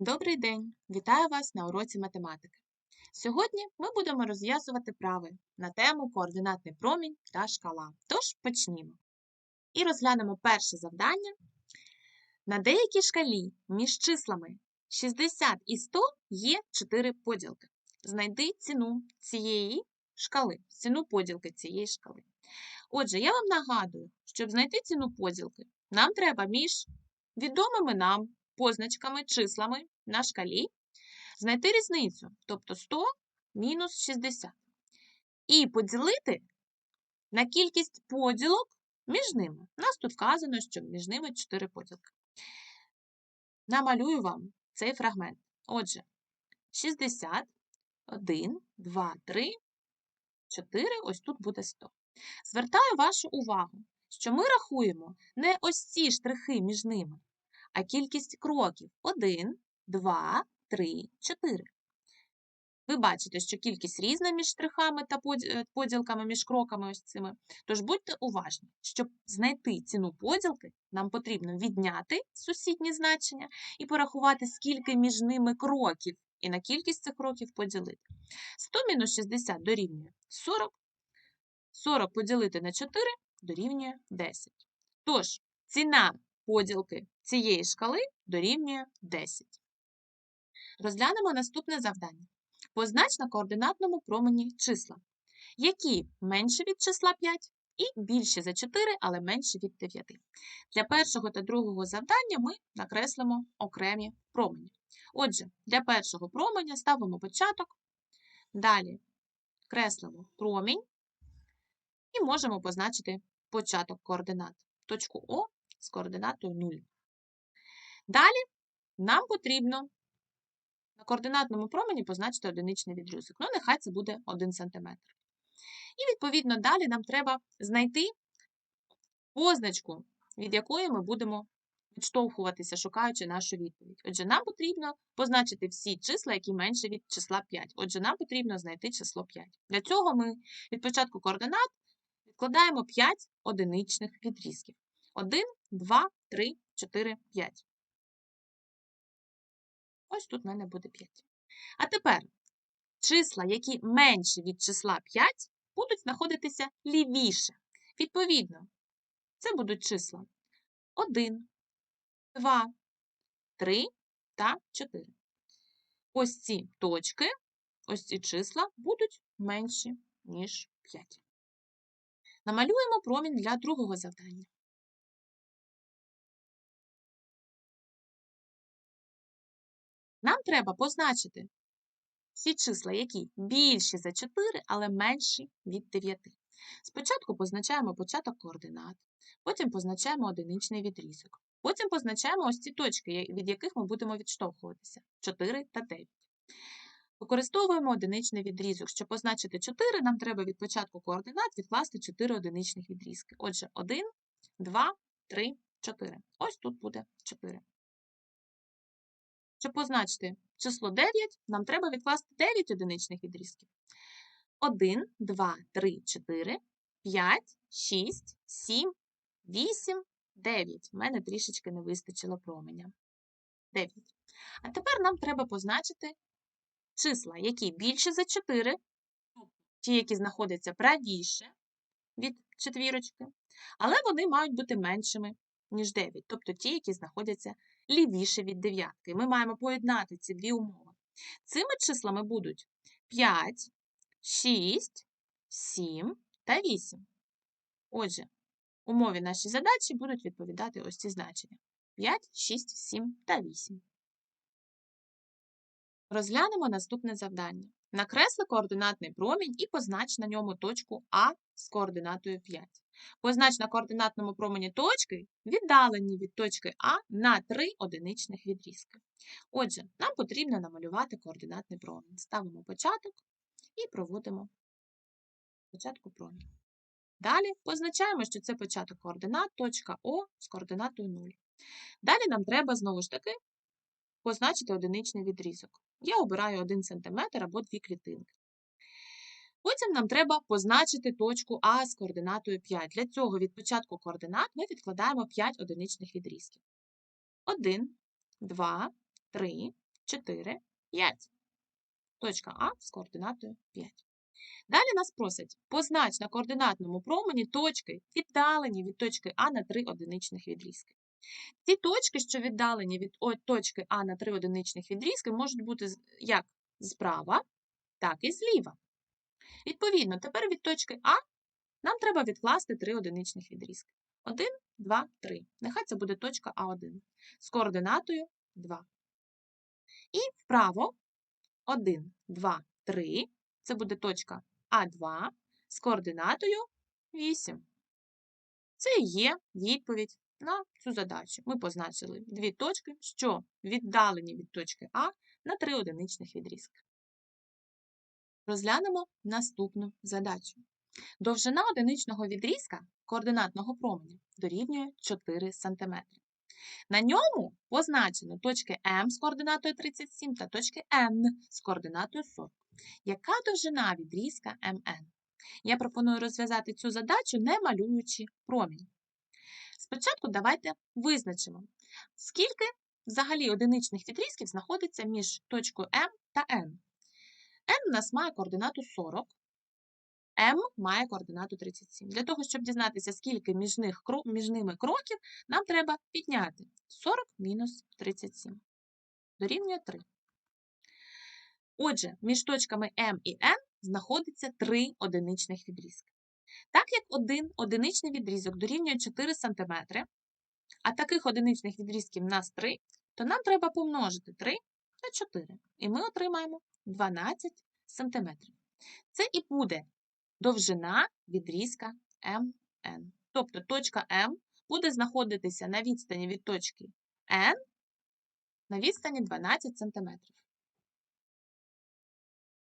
Добрий день! Вітаю вас на уроці математики. Сьогодні ми будемо розв'язувати прави на тему координатний промінь та шкала. Тож почнімо. І розглянемо перше завдання. На деякій шкалі між числами 60 і 100 є 4 поділки. Знайди ціну цієї шкали, ціну поділки цієї шкали. Отже, я вам нагадую, щоб знайти ціну поділки, нам треба між відомими нам позначками, числами на шкалі, знайти різницю, тобто 100 мінус 60. І поділити на кількість поділок між ними. У нас тут вказано, що між ними 4 поділки. Намалюю вам цей фрагмент. Отже, 60, 1, 2, 3, 4, ось тут буде 100. Звертаю вашу увагу, що ми рахуємо не ось ці штрихи між ними, а кількість кроків 1, 2, 3, 4. Ви бачите, що кількість різна між штрихами та е, поділками між кроками ось цими. Тож будьте уважні, щоб знайти ціну поділки, нам потрібно відняти сусідні значення і порахувати, скільки між ними кроків, і на кількість цих кроків поділити. 100 мінус 60 дорівнює 40. 40 поділити на 4 дорівнює 10. Тож, ціна поділки цієї шкали дорівнює 10. Розглянемо наступне завдання. Познач на координатному промені числа, які менші від числа 5 і більші за 4, але менші від 9. Для першого та другого завдання ми накреслимо окремі промені. Отже, для першого променя ставимо початок, далі креслимо промінь і можемо позначити початок координат. Точку О з координатою 0. Далі нам потрібно на координатному промені позначити одиничний відрізок. Ну, нехай це буде 1 см. І, відповідно, далі нам треба знайти позначку, від якої ми будемо відштовхуватися, шукаючи нашу відповідь. Отже, нам потрібно позначити всі числа, які менше від числа 5. Отже, нам потрібно знайти число 5. Для цього ми від початку координат відкладаємо 5 одиничних відрізків. 1, 2, 3, 4, 5. Ось тут в мене буде 5. А тепер числа, які менші від числа 5, будуть знаходитися лівіше. Відповідно, це будуть числа 1, 2, 3 та 4. Ось ці точки, ось ці числа будуть менші, ніж 5. Намалюємо промінь для другого завдання. Нам треба позначити всі числа, які більші за 4, але менші від 9. Спочатку позначаємо початок координат, потім позначаємо одиничний відрізок. Потім позначаємо ось ці точки, від яких ми будемо відштовхуватися 4 та 9. Використовуємо одиничний відрізок. Щоб позначити 4, нам треба від початку координат відкласти 4 одиничних відрізки. Отже, 1, 2, 3, 4. Ось тут буде 4. Щоб позначити число 9, нам треба відкласти 9 одиничних відрізків. 1, 2, 3, 4, 5, 6, 7, 8, 9. У мене трішечки не вистачило променя. 9. А тепер нам треба позначити числа, які більше за 4, ті, які знаходяться правіше від четвірочки, але вони мають бути меншими, ніж 9, тобто ті, які знаходяться лівіше від дев'ятки. Ми маємо поєднати ці дві умови. Цими числами будуть 5, 6, 7 та 8. Отже, умові нашої задачі будуть відповідати ось ці значення: 5, 6, 7 та 8. Розглянемо наступне завдання. Накресли координатний промінь і познач на ньому точку А з координатою 5. Познач на координатному промені точки, віддалені від точки А на 3 одиничних відрізки. Отже, нам потрібно намалювати координатний промінь. Ставимо початок і проводимо початку промінь. Далі позначаємо, що це початок координат, точка О з координатою 0. Далі нам треба знову ж таки позначити одиничний відрізок. Я обираю 1 см або 2 клітинки. Потім нам треба позначити точку А з координатою 5. Для цього від початку координат ми відкладаємо 5 одиничних відрізків. 1, 2, 3, 4, 5. Точка А з координатою 5. Далі нас просять познач на координатному промені точки, віддалені від точки А на 3 одиничних відрізки. Ці точки, що віддалені від точки А на 3 одиничних відрізки, можуть бути як справа, так і зліва. Відповідно, тепер від точки А нам треба відкласти 3 одиничних відрізки. 1, 2, 3. Нехай це буде точка А1 з координатою 2. І вправо 1, 2, 3. Це буде точка А2 з координатою 8. Це і є відповідь на цю задачу. Ми позначили дві точки, що віддалені від точки А на 3 одиничних відрізки. Розглянемо наступну задачу. Довжина одиничного відрізка координатного променя дорівнює 4 см. На ньому позначено точки М з координатою 37 та точки N з координатою 40. Яка довжина відрізка МН? Я пропоную розв'язати цю задачу, не малюючи промінь. Спочатку давайте визначимо, скільки взагалі одиничних відрізків знаходиться між точкою М та N. N у нас має координату 40, М має координату 37. Для того, щоб дізнатися, скільки між, них, між ними кроків, нам треба підняти 40 мінус 37. Дорівнює 3. Отже, між точками М і N знаходиться 3 одиничних відрізки. Так як один одиничний відрізок дорівнює 4 см, а таких одиничних відрізків у нас 3, то нам треба помножити 3 на 4. І ми отримаємо 12 см. Це і буде довжина відрізка МН. Тобто точка М буде знаходитися на відстані від точки N на відстані 12 см.